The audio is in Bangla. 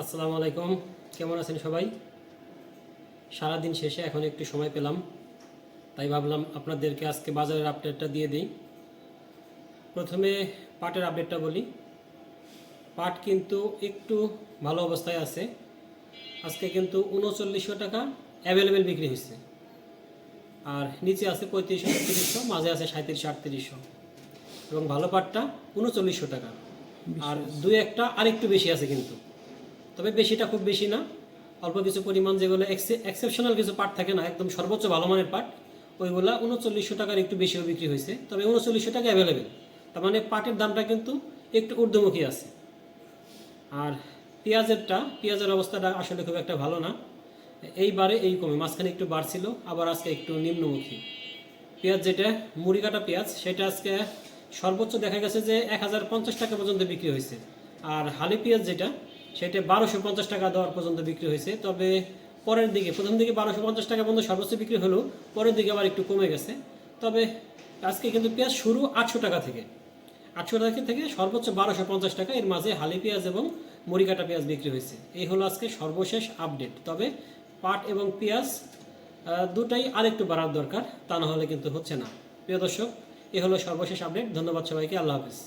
আসসালামু আলাইকুম। কেমন আছেন সবাই? সারাদিন শেষে এখন একটু সময় পেলাম। তাই ভাবলাম আপনাদেরকে আজকে বাজারের আপডেটটা দিয়ে দিই। প্রথমে পাটের আপডেটটা বলি। পাট কিন্তু একটু ভালো অবস্থায় আছে। আজকে কিন্তু উনচল্লিশশো টাকা অ্যাভেলেবেল বিক্রি হয়েছে। আর নিচে আছে পঁয়ত্রিশশো আটত্রিশশো মাঝে আছে সাঁত্রিশশো আটত্রিশশো। এবং ভালো পাটটা উনচল্লিশশো টাকা। আর দুই একটা আরেকটু বেশি আছে কিন্তু। তবে বেশিটা খুব বেশি না। অল্প কিছু পরিমাণ যেগুলো এক্সেপশনাল কিছু পাট থাকে না, একদম সর্বোচ্চ ভালো মানের পাট ওইগুলা উনচল্লিশশো টাকার একটু বেশিও বিক্রি হয়েছে। তবে উনচল্লিশশো টাকা অ্যাভেলেবেল তার মানে পাটের দামটা কিন্তু একটু ঊর্ধ্বমুখী আছে। আর পেঁয়াজেরটা, পেঁয়াজের অবস্থাটা আসলে খুব একটা ভালো না। এইবারে এই কমে, মাঝখানে একটু বাড়ছিল, আবার আজকে একটু নিম্নমুখী। পেঁয়াজ যেটা, মুড়ি কাটা পেঁয়াজ, সেটা আজকে সর্বোচ্চ দেখা গেছে যে এক হাজার পঞ্চাশ টাকা পর্যন্ত বিক্রি হয়েছে। আর হালি পেঁয়াজ যেটা সেটা বারোশো পঞ্চাশ টাকা দেওয়ার পর্যন্ত বিক্রি হয়েছে। তবে পরের দিকে, প্রথম দিকে বারোশো পঞ্চাশ টাকা পর্যন্ত সর্বোচ্চ বিক্রি হলেও পরের দিকে আবার একটু কমে গেছে। তবে আজকে কিন্তু পেঁয়াজ শুরু আটশো টাকা থেকে। আটশো টাকা থেকে সর্বোচ্চ বারোশো পঞ্চাশ টাকা, এর মাঝে হালি পেঁয়াজ এবং মুড়ি কাটা পেঁয়াজ বিক্রি হয়েছে। এই হলো আজকে সর্বশেষ আপডেট। তবে পাট এবং পেঁয়াজ দুটাই আরেকটু বাড়ার দরকার, তা না হলে কিন্তু হচ্ছে না। প্রিয় দর্শক, এ হলো সর্বশেষ আপডেট। ধন্যবাদ সবাইকে। আল্লাহ হাফিজ।